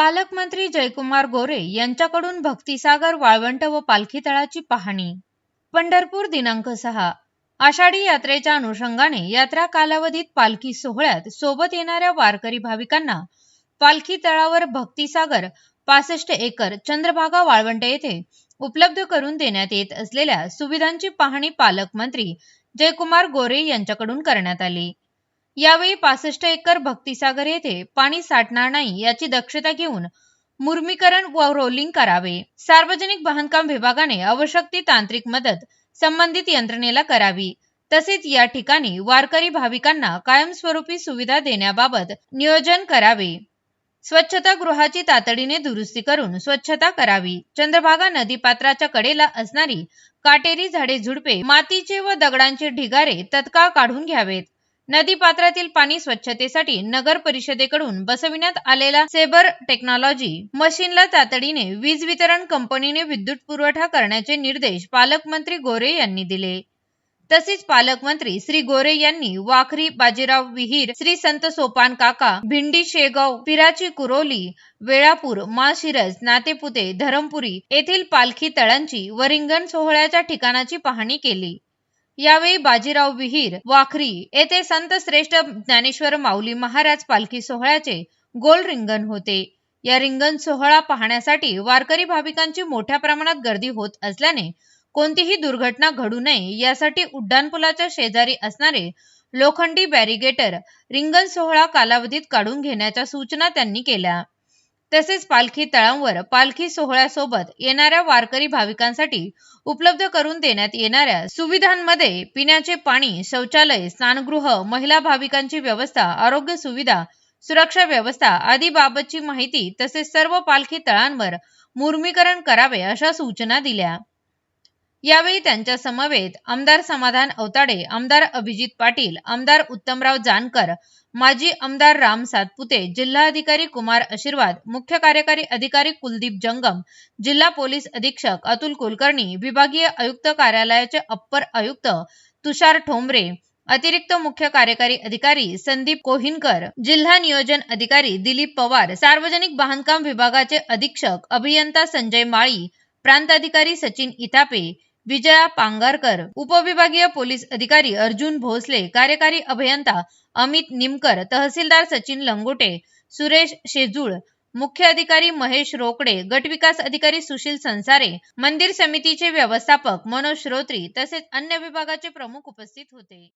पालकमंत्री जयकुमार गोरे यांच्याकडून भक्तिसागर वाळवंट व पालखी तळाची पाहणी. पंढरपूर दिनांक सहा. आषाढी यात्रेच्या अनुषंगाने यात्रा कालावधीत पालखी सोहळ्यात सोबत येणाऱ्या वारकरी भाविकांना पालखी तळावर भक्तिसागर पासष्ट एकर चंद्रभागा वाळवंट येथे उपलब्ध करून देण्यात येत असलेल्या सुविधांची पाहणी पालकमंत्री जयकुमार गोरे यांच्याकडून करण्यात आली. यावेळी पासष्ट एकर भक्तिसागर येथे पाणी साठणार नाही याची दक्षता घेऊन मुर्मीकरण व रोलिंग करावे. सार्वजनिक बांधकाम विभागाने आवश्यक ती तांत्रिक मदत संबंधित यंत्रणेला करावी. तसेच या ठिकाणी वारकरी भाविकांना कायमस्वरूपी सुविधा देण्याबाबत नियोजन करावे. स्वच्छता गृहाची तातडीने दुरुस्ती करून स्वच्छता करावी. चंद्रभागा नदीपात्राच्या कडेला असणारी काटेरी झाडे झुडपे मातीचे व दगडांचे ढिगारे तत्काळ काढून घ्यावेत. नदीपात्रातील पाणी स्वच्छतेसाठी नगर परिषदेकडून बसविण्यात आलेला सेबर टेक्नॉलॉजी मशीनला तातडीने वीज वितरण कंपनीने विद्युत पुरवठा करण्याचे निर्देश पालकमंत्री गोरे यांनी दिले. तसेच पालकमंत्री श्री गोरे यांनी वाखरी बाजीराव विहीर श्री संत सोपान काका भिंडी शेगाव पिराची कुरोली वेळापूर माळशिरस नातेपुते धरमपुरी येथील पालखी तळांची व रिंगण सोहळ्याच्या ठिकाणाची पाहणी केली. यावेळी बाजीराव विहीर वाखरी येथे संत श्रेष्ठ ज्ञानेश्वर माऊली महाराज पालखी सोहळ्याचे गोल रिंगण होते. या रिंगण सोहळा पाहण्यासाठी वारकरी भाविकांची मोठ्या प्रमाणात गर्दी होत असल्याने कोणतीही दुर्घटना घडू नये यासाठी उड्डाणपुलाच्या शेजारी असणारे लोखंडी बॅरिगेटर रिंगण सोहळा कालावधीत काढून घेण्याच्या सूचना त्यांनी केल्या. तसेच पालखी तळांवर पालखी सोहळ्यासोबत येणाऱ्या वारकरी भाविकांसाठी उपलब्ध करून देण्यात येणाऱ्या सुविधांमध्ये पिण्याचे पाणी शौचालय स्नानगृह महिला भाविकांची व्यवस्था आरोग्य सुविधा सुरक्षा व्यवस्था आदी बाबतची माहिती तसेच सर्व पालखी तळांवर मुर्मीकरण करावे अशा सूचना दिल्या. यावेळी त्यांच्या समवेत आमदार समाधान अवताडे आमदार अभिजित पाटील आमदार उत्तमराव जानकर माजी आमदार राम सातपुते जिल्हाधिकारी कुमार आशीर्वाद मुख्य कार्यकारी अधिकारी कुलदीप जंगम जिल्हा पोलीस अधीक्षक अतुल कुलकर्णी विभागीय आयुक्त कार्यालयाचे अप्पर आयुक्त तुषार ठोंबरे अतिरिक्त मुख्य कार्यकारी अधिकारी संदीप कोहिनकर जिल्हा नियोजन अधिकारी दिलीप पवार सार्वजनिक बांधकाम विभागाचे अधीक्षक अभियंता संजय माळी प्रांताधिकारी सचिन इतापे विजया पांगारकर उपविभागीय पोलीस अधिकारी अर्जुन भोसले कार्यकारी अभियंता अमित निमकर तहसीलदार सचिन लंगोटे सुरेश शेजूळ मुख्य अधिकारी महेश रोकडे गटविकास अधिकारी सुशील संसारे मंदिर समितीचे व्यवस्थापक मनोज श्रोत्री तसेच अन्य विभागाचे प्रमुख उपस्थित होते.